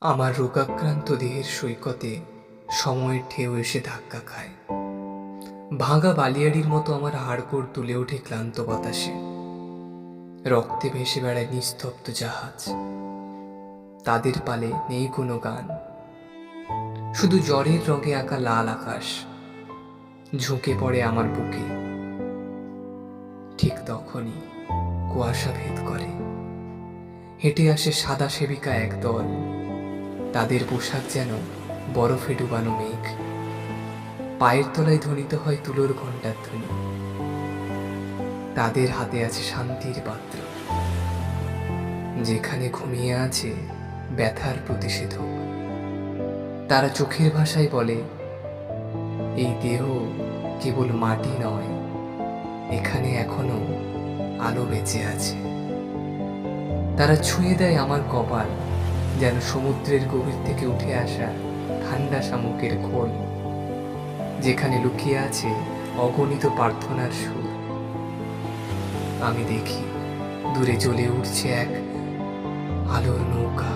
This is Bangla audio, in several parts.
আমার রোগাক্রান্ত দেহের সৈকতে সময়ের ঢেউ এসে ধাক্কা খায়। ভাঙা বালিয়াড়ির মতো আমার হাড়গোড় তুলে ওঠে ক্লান্ত বাতাসে। রক্তে ভেসে বেড়ায় নিস্তব্ধ জাহাজ। তাদের পালে নেই কোনো গান। শুধু জ্বরের রঙে আঁকা লাল আকাশ। ঝুঁকে পড়ে আমার বুকে। ঠিক তখনই কুয়াশা ভেদ করে। হেঁটে আসে সাদা সেবিকা একদল। তাদের পোশাক যেন বরফে ডুবানো মেঘ। পায়ের তলায় ধ্বনিত হয় তুলোর ঘণ্টার ধ্বনি তাদের হাতে আছে শান্তির পাত্র। যেখানে ঘুমিয়ে আছে ব্যথার প্রতিষেধক। তারা চোখের ভাষায় বলে, এই দেহ কেবল মাটি নয়, এখানে এখনও আলো বেঁচে আছে। তারা ছুঁয়ে দেয় আমার কপাল যেন সমুদ্রের গভীর থেকে উঠে আসা ঠান্ডা শামুকের খোল, যেখানে লুকিয়ে আছে অগণিত প্রার্থনার সুর। আমি দেখি দূরে জ্বলে উঠছে এক আলোর নৌকা।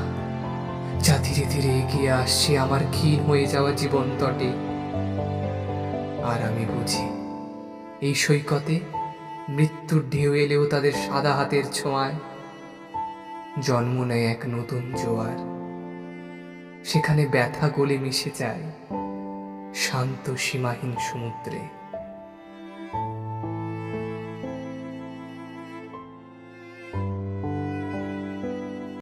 যা ধীরে ধীরে এগিয়ে আসছে আমার ক্ষীণ হয়ে যাওয়া জীবন তটে। আর আমি বুঝি এই সৈকতে মৃত্যুর ঢেউ এলেও তাদের সাদা হাতের ছোঁয়ায় জন্ম নেয় এক নতুন জোয়ার। সেখানে ব্যথা গলে মিশে যায় শান্ত সীমাহীন সমুদ্রে।